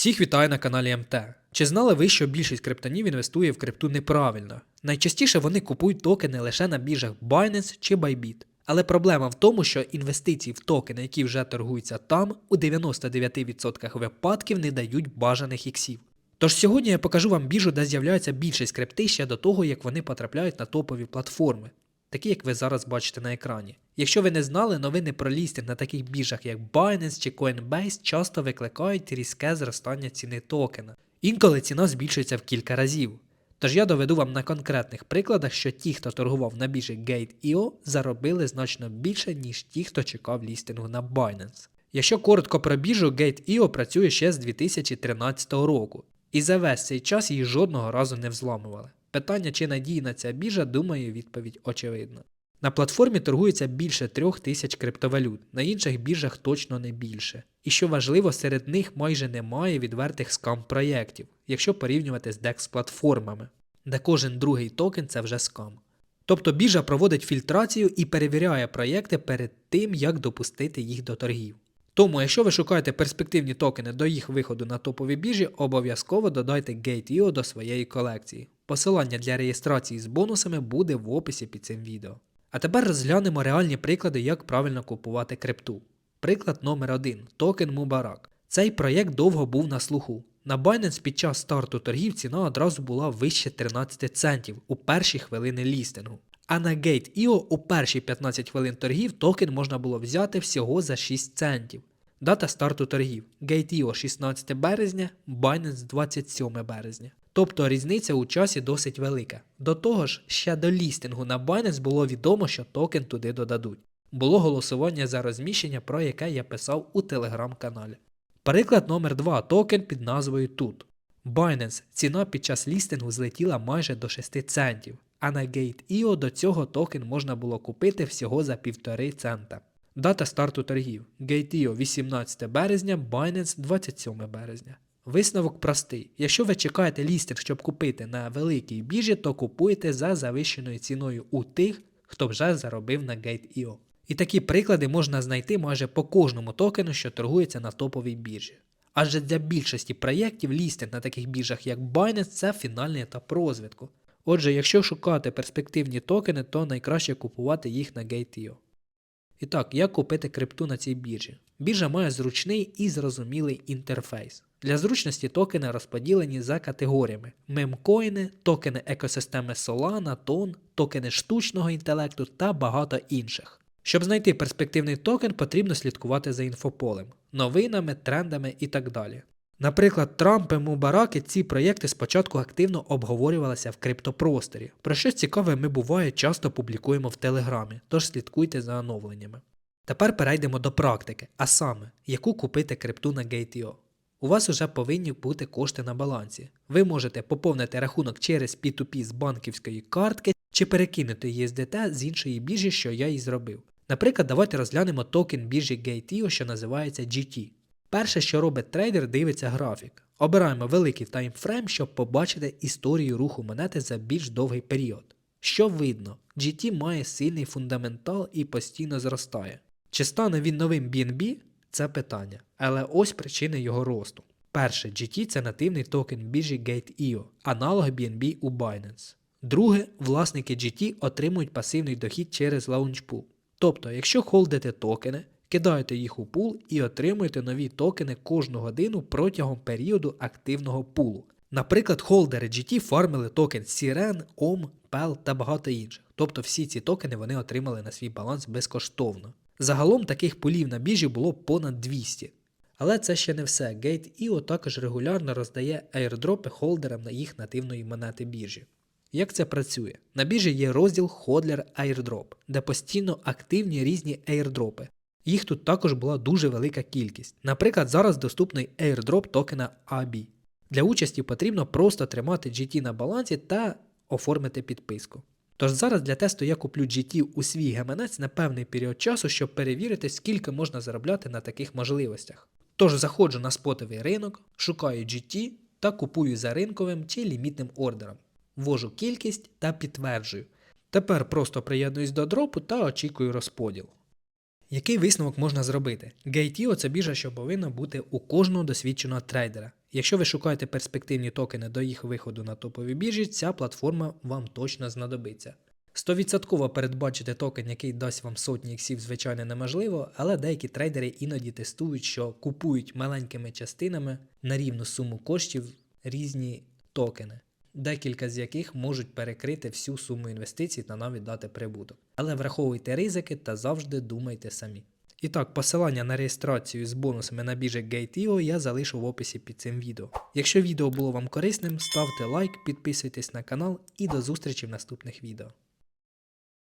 Всіх вітаю на каналі МТ. Чи знали ви, що більшість криптонів інвестує в крипту неправильно? Найчастіше вони купують токени лише на біржах Binance чи Bybit. Але проблема в тому, що інвестиції в токени, які вже торгуються там, у 99% випадків не дають бажаних іксів. Тож сьогодні я покажу вам біржу, де з'являється більшість крипти ще до того, як вони потрапляють на топові платформи, такі як ви зараз бачите на екрані. Якщо ви не знали, новини про лістинг на таких біржах, як Binance чи Coinbase, часто викликають різке зростання ціни токена. Інколи ціна збільшується в кілька разів. Тож я доведу вам на конкретних прикладах, що ті, хто торгував на біржі Gate.io, заробили значно більше, ніж ті, хто чекав лістингу на Binance. Якщо коротко про біржу, Gate.io працює ще з 2013 року, і за весь цей час її жодного разу не взламували. Питання, чи надійна ця біржа, думаю, відповідь очевидна. На платформі торгується більше трьох тисяч криптовалют, на інших біржах точно не більше. І що важливо, серед них майже немає відвертих скам-проєктів, якщо порівнювати з DEX-платформами, де кожен другий токен це вже скам. Тобто біржа проводить фільтрацію і перевіряє проєкти перед тим, як допустити їх до торгів. Тому, якщо ви шукаєте перспективні токени до їх виходу на топові біржі, обов'язково додайте Gate.io до своєї колекції. Посилання для реєстрації з бонусами буде в описі під цим відео. А тепер розглянемо реальні приклади, як правильно купувати крипту. Приклад номер 1 токен Мубарак. Цей проєкт довго був на слуху. На Binance під час старту торгів ціна одразу була вище 13 центів у перші хвилини лістингу. А на Gate.io у перші 15 хвилин торгів токен можна було взяти всього за 6 центів. Дата старту торгів Gate.io 16 березня, Binance 27 березня. Тобто різниця у часі досить велика. До того ж, ще до лістингу на Binance було відомо, що токен туди додадуть. Було голосування за розміщення, про яке я писав у телеграм-каналі. Приклад номер 2 токен під назвою Тут. Binance ціна під час лістингу злетіла майже до 6 центів, а на Gate.io до цього токен можна було купити всього за 1,5 цента. Дата старту торгів Gate.io 18 березня, Binance 27 березня. Висновок простий. Якщо ви чекаєте лістинг, щоб купити на великій біржі, то купуйте за завищеною ціною у тих, хто вже заробив на Gate.io. І такі приклади можна знайти майже по кожному токену, що торгується на топовій біржі. Адже для більшості проєктів лістинг на таких біржах, як Binance, це фінальний етап розвитку. Отже, якщо шукати перспективні токени, то найкраще купувати їх на Gate.io. І так, як купити крипту на цій біржі? Біржа має зручний і зрозумілий інтерфейс. Для зручності токени розподілені за категоріями: мемкоїни, токени екосистеми Solana, TON, токени штучного інтелекту та багато інших. Щоб знайти перспективний токен, потрібно слідкувати за інфополем, новинами, трендами і так далі. Наприклад, Трамп і Мубараки ці проєкти спочатку активно обговорювалися в криптопросторі. Про щось цікаве ми буває часто публікуємо в Телеграмі, тож слідкуйте за оновленнями. Тепер перейдемо до практики, а саме, яку купити крипту на Gate.io. У вас вже повинні бути кошти на балансі. Ви можете поповнити рахунок через P2P з банківської картки чи перекинути USDT з іншої біржі, що я і зробив. Наприклад, давайте розглянемо токен біржі Gate.io, що називається GT. Перше, що робить трейдер, дивиться графік. Обираємо великий таймфрейм, щоб побачити історію руху монети за більш довгий період. Що видно, GT має сильний фундаментал і постійно зростає. Чи стане він новим BNB? Це питання. Але ось причини його росту. Перше, GT це нативний токен біржі Gate.io, аналог BNB у Binance. Друге, власники GT отримують пасивний дохід через лаунчпул. Тобто, якщо холдите токени, кидаєте їх у пул і отримуєте нові токени кожну годину протягом періоду активного пулу. Наприклад, холдери GT фармили токен Siren, OM, PEL та багато інших. Тобто всі ці токени вони отримали на свій баланс безкоштовно. Загалом таких пулів на біржі було понад 200. Але це ще не все. Gate.io також регулярно роздає airdропи холдерам на їх нативної монети біржі. Як це працює? На біржі є розділ Hodler Airdrop, де постійно активні різні airdропи. Їх тут також була дуже велика кількість. Наприклад, зараз доступний airdrop токена AB. Для участі потрібно просто тримати GT на балансі та оформити підписку. Тож зараз для тесту я куплю GT у свій гаманець на певний період часу, щоб перевірити, скільки можна заробляти на таких можливостях. Тож заходжу на спотовий ринок, шукаю GT та купую за ринковим чи лімітним ордером. Ввожу кількість та підтверджую. Тепер просто приєднуюсь до дропу та очікую розподіл. Який висновок можна зробити? Gate.io – це біржа, що повинна бути у кожного досвідченого трейдера. Якщо ви шукаєте перспективні токени до їх виходу на топові біржі, ця платформа вам точно знадобиться. 100% передбачити токен, який дасть вам сотні іксів, звичайно, неможливо, але деякі трейдери іноді тестують, що купують маленькими частинами на рівну суму коштів різні токени, декілька з яких можуть перекрити всю суму інвестицій та навіть дати прибуток. Але враховуйте ризики та завжди думайте самі. І так, посилання на реєстрацію з бонусами на біржі Gate.io я залишу в описі під цим відео. Якщо відео було вам корисним, ставте лайк, підписуйтесь на канал і до зустрічі в наступних відео.